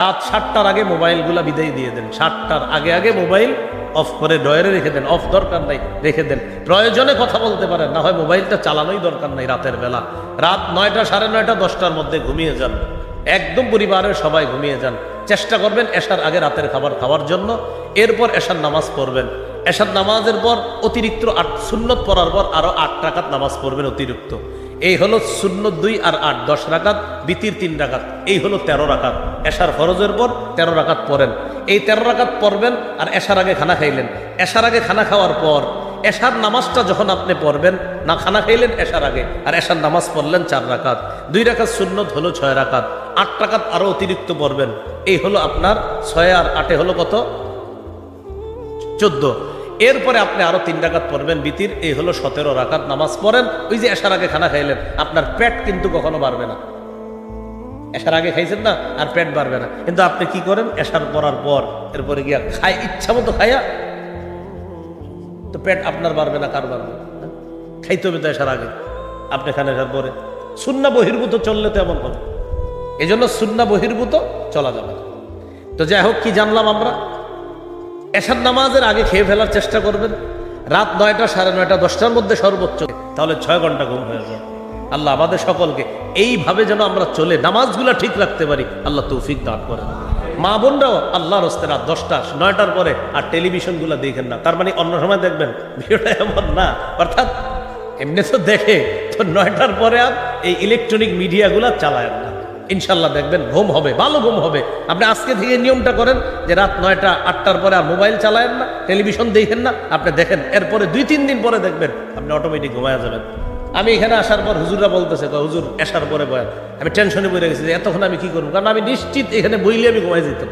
রাত সাতটার আগে মোবাইলগুলা বিদায় দিয়ে দেন। সাতটার আগে আগে মোবাইল অফ করে ডয়ারে রেখে দেন। অফ দরকার নাই, রেখে দেন। প্রয়োজনে কথা বলতে পারেন, না হয় মোবাইলটা চালানোই দরকার নাই রাতের বেলা। রাত নয়টা, সাড়ে নয়টা, দশটার মধ্যে ঘুমিয়ে যান। একদম পরিবারের সবাই ঘুমিয়ে যান। চেষ্টা করবেন এশার আগে রাতের খাবার খাওয়ার জন্য। এরপর এশার নামাজ পড়বেন। এশার নামাজের পর অতিরিক্ত আট সুন্নত পড়ার পর আরও আট টাকাত নামাজ পড়বেন অতিরিক্ত। এই হলো শূন্য দুই আর আট, দশ রাকাত বিতির তিন রাকাত, এই হলো তেরো রাকাত। এশার ফরজের পর তেরো রাখাত পড়েন। এই তেরো রাখাত পড়বেন আর এশার আগে খানা খাইলেন। এশার আগে খানা খাওয়ার পর এশার নামাজটা যখন আপনি পড়বেন, না খানা খাইলেন এশার আগে, আর এশার নামাজ পড়লেন চার রাকাত। দুই রাকাত সুন্নত হলো ছয় রাকাত। আট রাকাত আরও অতিরিক্ত পড়বেন। এই হলো আপনার ছয় আর আটে হলো কত? চোদ্দ। এরপরে আপনি আরও তিন রাকাত পড়বেন, বিতির, এই হলো সতেরো রাকাত নামাজ পড়েন, ওই যে এসার আগে খানা খাইলেন, আপনার পেট কিন্তু কখনো বাড়বে না। এসার আগে খাইছেন না, আর পেট বাড়বে না। কিন্তু আপনি কি করেন, এসার পড়ার পর, এরপরে গিয়া খাই, ইচ্ছা মতো খাইয়া, তো পেট আপনার বাড়বে না, কার বাড়বে? খাইতে হবে তো এসার আগে। আপনি খানে আসার পরে। সুন্না বহির্ভূত চললে তো এমন হবে। এই জন্য শূন্য বহির্ভূত চলা যাবে তো যাই হোক, কি জানলাম আমরা? এশার নামাজের আগে খেয়ে ফেলার চেষ্টা করবেন। রাত নয়টা, সাড়ে নয়টা, দশটার মধ্যে সর্বোচ্চ। তাহলে ছয় ঘণ্টা ঘুম হয়ে যায় আল্লাহ আমাদের সকলকে এইভাবে যেন আমরা চলে নামাজগুলা ঠিক রাখতে পারি, আল্লাহ তৌফিক দান করেন। মা বোনরাও আল্লাহর হস্তে রাত দশটা, নয়টার পরে আর টেলিভিশনগুলো দেখেন না। তার মানে অন্য সময় দেখবেন, ভিডিওটা এমন না। অর্থাৎ এমনি তো দেখে, তো নয়টার পরে আর এই ইলেকট্রনিক মিডিয়াগুলো চালায় না। ইনশাল্লাহ দেখবেন, ঘুম হবে, ভালো ঘুম হবে। আপনি আজকে থেকে নিয়মটা করেন যে রাত নয়টা, আটটার পরে আর মোবাইল চালায়েন না, টেলিভিশন দেখেন না, আপনি দেখেন, এরপরে দুই, তিন দিন পরে দেখবেন, আপনি অটোমেটিক ঘুমায় যাবেন। আমি এখানে আসার পর হুজুররা বলতেছে হুজুর আসার পরে বয়ান। আমি টেনশনে পড়ে গেছি যে এতক্ষণ আমি কি করব? কারণ আমি নিশ্চিত এখানে বইলে আমি ঘুমাই যেতাম।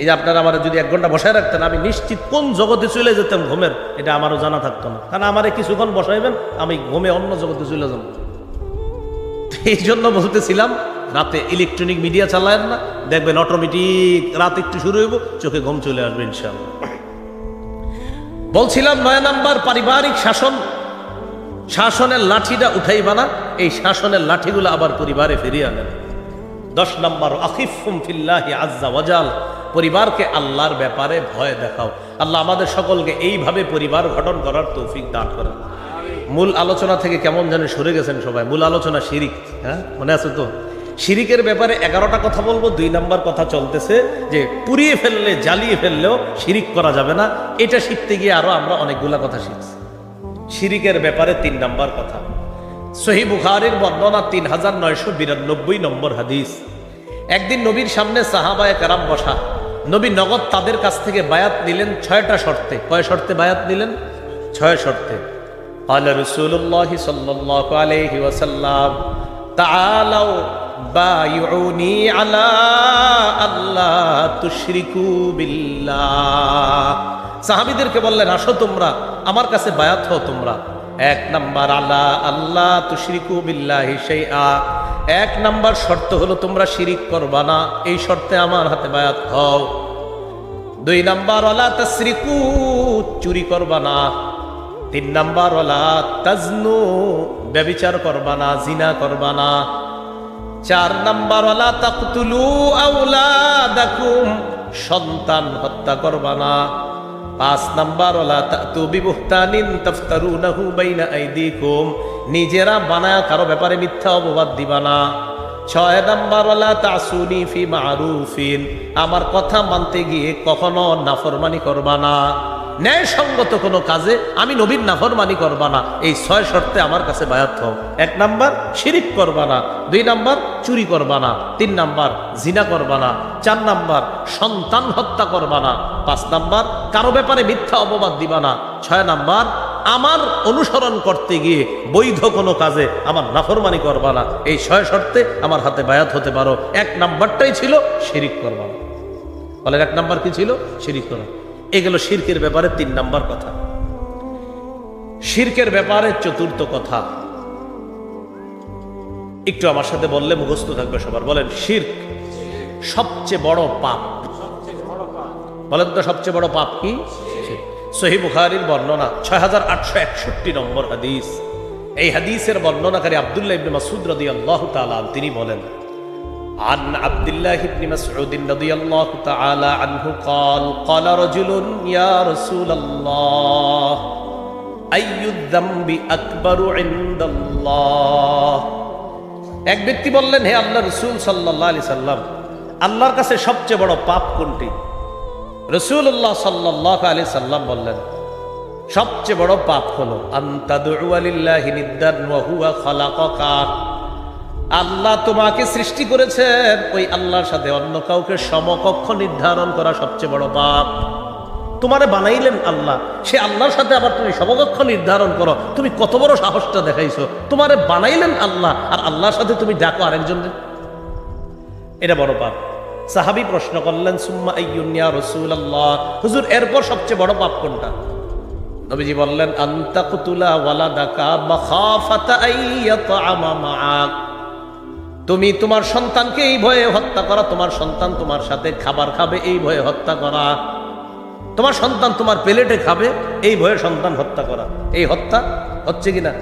এই যে আপনারা আমার যদি এক ঘণ্টা বসায় রাখতেন, আমি নিশ্চিত কোন জগতে চলে যেতাম ঘুমের, এটা আমারও জানা থাকতো না। কারণ আমারে কিছুক্ষণ বসাইবেন, আমি ঘুমে অন্য জগতে চলে যাব। এই জন্য বলতেছিলাম, রাতে ইলেকট্রনিক মিডিয়া চালায়েন না, দেখবেন অটোমেটিক রাত একটু শুরু হইব, চোখে ঘুম চলে আসবে ইনশাল্লাহ বলছিলাম নয় নাম্বার পারিবারিক শাসন, শাসনের লাঠিটা উঠাইবা না, এই শাসনের লাঠিগুলো আবার পরিবারে ফিরিয়ে আনেন। দশ নম্বর আকিফুম আজ্জা ওয়াজাল, পরিবারকে আল্লাহর ব্যাপারে ভয় দেখাও। আল্লাহ আমাদের সকলকে এইভাবে পরিবার গঠন করার তৌফিক দান করেন। মূল আলোচনা থেকে কেমন যেন সরে গেছেন সবাই। মূল আলোচনা শিরিক হ্যাঁ? মনে আছে তো? শিরিকের ব্যাপারে এগারোটা কথা বলব, দুই নাম্বার কথা চলতেছে যে, পুড়িয়ে ফেললে, জ্বালিয়ে ফেললেও শিরিক করা যাবে না। এটা শিখতে গিয়ে আরও আমরা অনেকগুলা কথা শিখছি। শিরিকের ব্যাপারে তিন নাম্বার কথা। সহি বুখারের বর্ণনা তিন হাজার নয়শো বিরানব্বই নম্বর হাদিস। একদিন নবীর সামনে সাহাবায় কারাম বসা। নবী নগদ তাদের কাছ থেকে বায়াত নিলেন ছয়টা শর্তে। কয় শর্তে বায়াত নিলেন? ছয় শর্তে। قال رسول الله صلى الله عليه وسلم تعالوا بايعوني على ألا تشركوا بالله সাহাবিদেরকে বললেন আসো তোমরা আমার কাছে বায়াত হও তোমরা এক নাম্বার আলা আল্লাহ তুশরিকু বিল্লাহি শাইআ এক নাম্বার শর্ত হলো তোমরা শিরিক করবা না এই শর্তে আমার হাতে বায়াত হও দুই নাম্বার ওলা তাসরিকু চুরি করবা না তিন নাম্বার ওলা তাজনু, ব্যবিচার করবা না, জিনা করবা না। চার নাম্বার ওলা তাকতুলু আউলাদাকুম সন্তান হত্যা করবা না। পাঁচ নাম্বার ওলা তাতু বিবুহতানিন তাফতারুনাহু বাইনা আইদিকুম, নিজেরা বানায় কারও ব্যাপারে মিথ্যা অপবাদ দিবা না। ছয় নাম্বার ওলা তাসুনি ফি মারুফিন, আমার কথা মানতে গিয়ে কখনো নাফরমানি করবা না। ন্যায়সঙ্গত কোনো কাজে আমি নবীর নাফরমানি করবা না। এই ছয় শর্তে আমার কাছে বায়াত হও। এক নাম্বার, শিরিক করবা না। দুই নাম্বার, চুরি করবা না। তিন নাম্বার, জিনা করবা না। চার নাম্বার, সন্তান হত্যা করবা না। পাঁচ নাম্বার, কারও ব্যাপারে মিথ্যা অপবাদ দিবা না। ছয় নাম্বার, আমার অনুসরণ করতে গিয়ে বৈধ কোনো কাজে আমার নাফরমানি করবা না। এই ছয় শর্তে আমার হাতে বায়াত হতে পারো। এক নাম্বারটাই ছিল শিরিক করবা না। বলে এক নাম্বার কি ছিল? শিরিক করা। এগুলো শিরকের ব্যাপারে তিন নাম্বার কথা। শির্কের ব্যাপারে চতুর্থ কথা, একটু আমার সাথে বললে মুখস্থ থাকবে সবার। বলেন, শির্ক সবচেয়ে বড় পাপ। বলেন তো, সবচেয়ে বড় পাপ কি? সহি বুখারির বর্ণনা ছয় হাজার আটশো একষট্টি নম্বর হাদিস। এই হাদিসের বর্ণনাকারী আবদুল্লাহ ইবনে মাসুদ রদি আল্লাহ তিনি বলেন عن عبد الله بن مسعود رضي الله تعالى عنه قال قال رجل يا رسول الله أي الذنب أكبر عند الله এক ব্যক্তি বললেন হে আল্লাহ রসুল সাল্লাহ আলি সাল্লাম আল্লাহর কাছে সবচেয়ে বড় পাপ কোনটি রসুল্লাহ সাল্লাহ আলি সাল্লাম বললেন সবচেয়ে বড় পাপ হলো আন্তাদুয়ালিল্লাহি আল্লাহ তোমাকে সৃষ্টি করেছেন। ওই আল্লাহর সাথে অন্য কাউকে সমকক্ষ নির্ধারণ করা সবচেয়ে বড় পাপ। তোমারে বানাইলেন আল্লাহ। সে আল্লাহর সাথে আবার তুমি সমকক্ষ নির্ধারণ করো। তুমি কত বড় সাহসটা দেখাইছো। তোমারে বানাইলেন আল্লাহ। আর আল্লাহর সাথে তুমি ডাকো আরেকজন এটা বড় পাপ। সাহাবি প্রশ্ন করলেন, সুম্মা আইয়ুনিয়া রসুল আল্লাহ হুজুর, এরপর সবচেয়ে বড় পাপ কোনটা? নবীজি বললেন আন্তাকুতুলা ওয়ালাদাকা মাখাফাতা আইয়াতআমা মাআক। তুমি তোমার সন্তানকে এই ভয়ে হত্যা করা, তোমার সন্তান তোমার সাথে খাবার খাবে, এই ভয়ে হত্যা করা। তোমার সন্তান তোমার প্লেটে খাবে, এই ভয়ে সন্তান হত্যা করা। এই হত্যা হচ্ছে কিনা?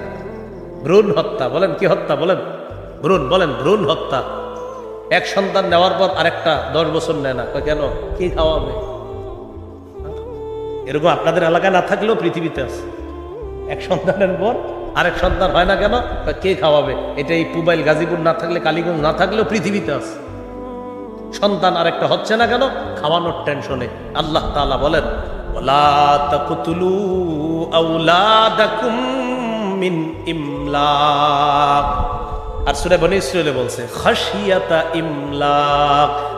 ভ্রূণ হত্যা। বলেন, কি হত্যা? বলেন। ভ্রূণ বলেন, ভ্রূণ হত্যা। এক সন্তান নেওয়ার পর আরেকটা দশ বছর নেয় না। কেন? কি খাওয়াবে? এরকম আপনাদের এলাকায় না থাকলেও পৃথিবীতে আছে। এক সন্তানের পর আরেক সন্তান হয় না কেন? কে খাওয়াবে? এটা এই পুবাইল গাজীপুর না থাকলে, কালীগঞ্জ না থাকলেও পৃথিবীতে আছে। সন্তান আরেকটা হচ্ছে না কেন? খাওয়ানোর টেনশনে আল্লাহ তাআলা বলেন আর সূরা বলছে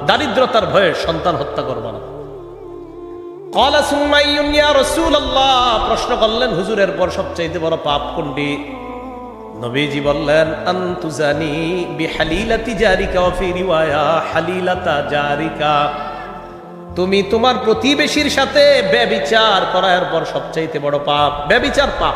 দারিদ্রতার ভয়ে সন্তান হত্যা করবে না। কলা সুমাইয়া রসুল্লাহ প্রশ্ন করলেন, হুজুরের পর সবচাইতে বড় পাপ কোনটি? নবীজি বললেন, আন্তুজানি বিহালিলাতি জারিকা ওয়া ফি রিওয়ায়া হালিলাতা জারিকা। তুমি তোমার প্রতিবেশীর সাথে ব্যবিচার করার পর সবচাইতে বড় পাপ। ব্যবিচার পাপ।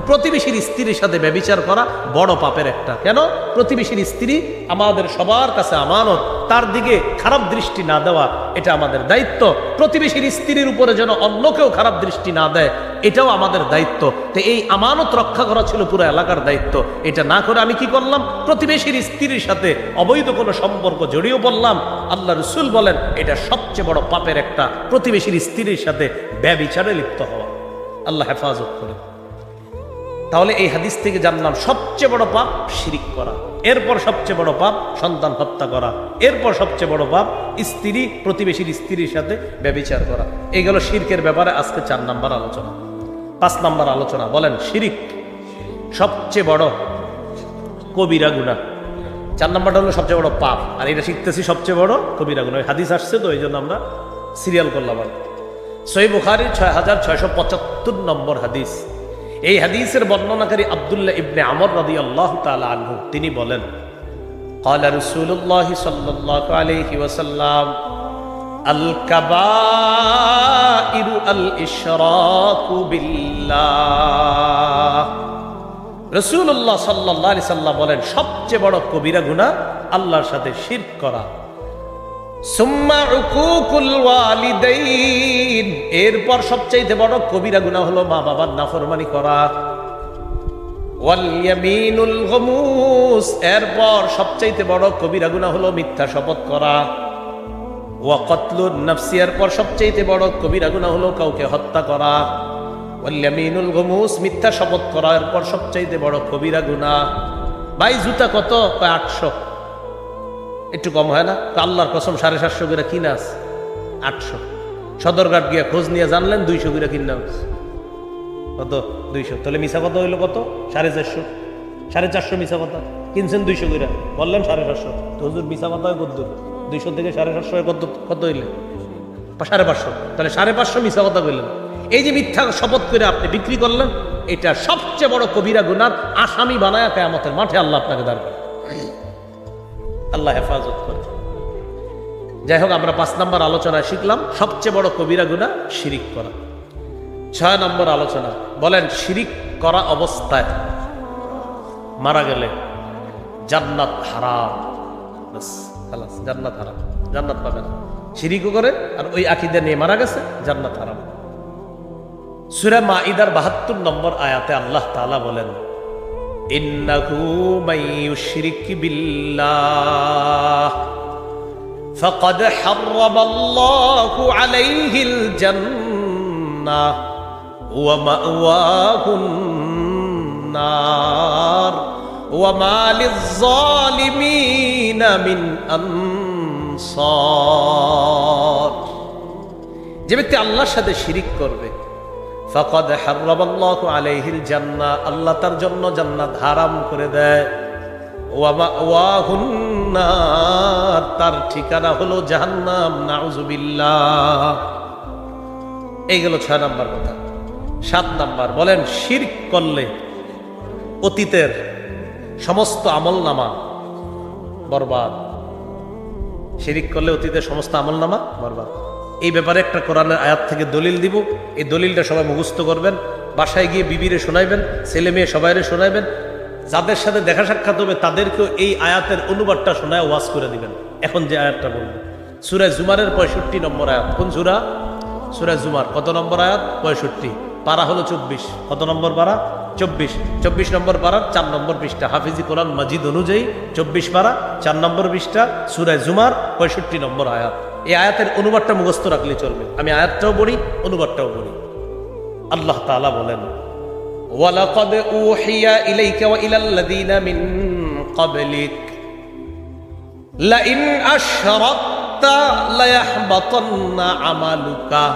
প্রতিবেশীর স্ত্রীর সাথে ব্যবিচার করা বড় পাপের একটা। কেন? প্রতিবেশীর স্ত্রী আমাদের সবার কাছে আমানত। তার দিকে খারাপ দৃষ্টি না দেওয়া, এটা আমাদের দায়িত্ব। প্রতিবেশীর স্ত্রীর উপরে যেন অন্য কেউ খারাপ দৃষ্টি না দেয়, এটাও আমাদের দায়িত্ব। তো এই আমানত রক্ষা করা ছিল পুরো এলাকার দায়িত্ব। এটা না করে আমি কি করলাম? প্রতিবেশীর স্ত্রীর সাথে অবৈধ কোনো সম্পর্ক জড়িয়ে পড়লাম। আল্লাহ রসুল বলেন, এটা সবচেয়ে বড় পাপের একটা প্রতিবেশীর স্ত্রীর সাথে ব্যবিচারে লিপ্ত হওয়া। আল্লাহ হেফাজত করে। তাহলে এই হাদিস থেকে জানলাম সবচেয়ে বড় পাপ শিরিক করা। এরপর সবচেয়ে বড় পাপ সন্তান হত্যা করা। এরপর সবচেয়ে বড় পাপ স্ত্রী, প্রতিবেশীর স্ত্রীর সাথে ব্যবিচার করা। এই গেল শিরকের ব্যাপারে আজকে চার নাম্বার আলোচনা। পাঁচ নাম্বার আলোচনা, বলেন, শিরিক সবচেয়ে বড় কবিরা গুণা চার নাম্বারটা হলো সবচেয়ে বড় পাপ। আর এটা শিখতেছি সবচেয়ে বড় কবিরা গুণা হাদিস আসছে তো এই জন্য আমরা সিরিয়াল করলাম আর সই বুখারির ছয় হাজার ছয়শো পঁচাত্তর নম্বর হাদিস। এই হাদিসের বর্ণনাকারী আব্দুল্লাহ ইবনে আমর রাদি আল্লাহ তালা আনহু তিনি বলেন قال رسول الله صلى الله عليه وسلم الكبائر الإشراك بالله রসুল্লাহ সাল্লাহ আলি সাল্লাম বলেন সবচেয়ে বড় কবিরা গুণা আল্লাহর সাথে শিরক করা সুম্মা উকুকুল ওয়ালিদাইন এরপর সবচাইতে বড় কবিরা গুনাহ হলো মা বাবার নাফরমানি করা। এরপর সবচাইতে বড় কবিরা গুনাহ হলো মিথ্যা শপথ করা। ওয়া কতলুন নাফসি। এরপর সবচাইতে বড় কবিরা গুনাহ হলো কাউকে হত্যা করা। ওয়াল ইয়ামিনুল গমুস, মিথ্যা শপথ করা। এরপর সবচাইতে বড় কবিরা গুনাহ। ভাই, জুতা কত? আটশো। একটু কম হয় না? তো আল্লাহর কসম, সাড়ে সাতশো করে কিনা আছে। আটশো। সদরঘাট গিয়া খোঁজ নিয়ে জানলেন, দুইশো করে কিনা আছে কত? দুইশো। তাহলে মিশা কথা হইল কত? সাড়ে চারশো। সাড়ে চারশো মিশা কথা। কিনছেন দুইশো করে। বললেন সাড়ে সাতশো। তো হুজুর মিশা কথা হয় কত দুইশো থেকে সাড়ে সাতশো কত কত হইলে? সাড়ে পাঁচশো। তাহলে সাড়ে পাঁচশো মিশা কথা কইলেন। এই যে মিথ্যা শপথ করে আপনি বিক্রি করলেন, এটা সবচেয়ে বড় কবিরা গুনার আসামি বানায় কেয়ামতের মাঠে আল্লাহ আপনাকে দাঁড় করে আল্লাহ হেফাজত করে। যাই হোক, আমরা পাঁচ নম্বর আলোচনায় শিখলাম, সবচেয়ে বড় কবিরা গুণা শিরিক করা। ছয় নম্বর আলোচনা, বলেন, শিরিক করা অবস্থায় মারা গেলে জান্নাত হারাম। জান্নাত হারাম, জান্নাত পাবে না। শিরিকও করে, আর ওই আকিদা নিয়ে মারা গেছে, জান্নাত হারাম। সুরা মা ইদার বাহাত্তর নম্বর আয়াতে আল্লাহ তাআলা বলেন إنه من يشرك بالله فقد حرم الله عليه الجنة ومأواه النار وما للظالمين من أنصار যে ব্যক্তি আল্লাহর সাথে শিরিক করবে ফকদ হার্রাবাল্লাহু আলাইহিল জান্নাহ, আল্লাহ তার জন্য জান্নাত হারাম করে দেয়। তার ঠিকানা হলো ছয় নাম্বার কথা। সাত নাম্বার, বলেন, শিরক করলে অতীতের সমস্ত আমল নামা বরবাদ। শিরিক করলে অতীতের সমস্ত আমল নামা বরবাদ। এই ব্যাপারে একটা কোরআনের আয়াত থেকে দলিল দিব। এই দলিলটা সবাই মুখস্থ করবেন, বাসায় গিয়ে বিবিরে শোনাইবেন, ছেলে মেয়ে সবাইরে শোনাইবেন। যাদের সাথে দেখা সাক্ষাৎ হবে, তাদেরকেও এই আয়াতের অনুবাদটা শোনায় ওয়াজ করে দিবেন। এখন যে আয়াতটা বলব। সুরায় জুমারের পঁয়ষট্টি নম্বর আয়াত। কোন সুরা? সুরায় জুমার কত নম্বর আয়াত? পঁয়ষট্টি। পারা হলো চব্বিশ। কত নম্বর পারা? চব্বিশ। চব্বিশ নম্বর পারার চার নম্বর পৃষ্ঠা। হাফিজি কোরআন মাজিদ অনুযায়ী চব্বিশ পারা, চার নম্বর পৃষ্ঠা সুরায় জুমার পঁয়ষট্টি নম্বর আয়াত। এই আয়াতের অনুবাদটা মুখস্থ রাখলে চলবে। আমি আয়াতটাও পড়ি, অনুবাদটাও বলি আল্লাহ তালা বলেন, ওয়ালাকদ উহিয়া ইলাইকা ওয়া ইলাল লাযিনা মিন ক্বাবলিক, লাইন আশরাকতা লায়াহবাতান্না আমালুকা।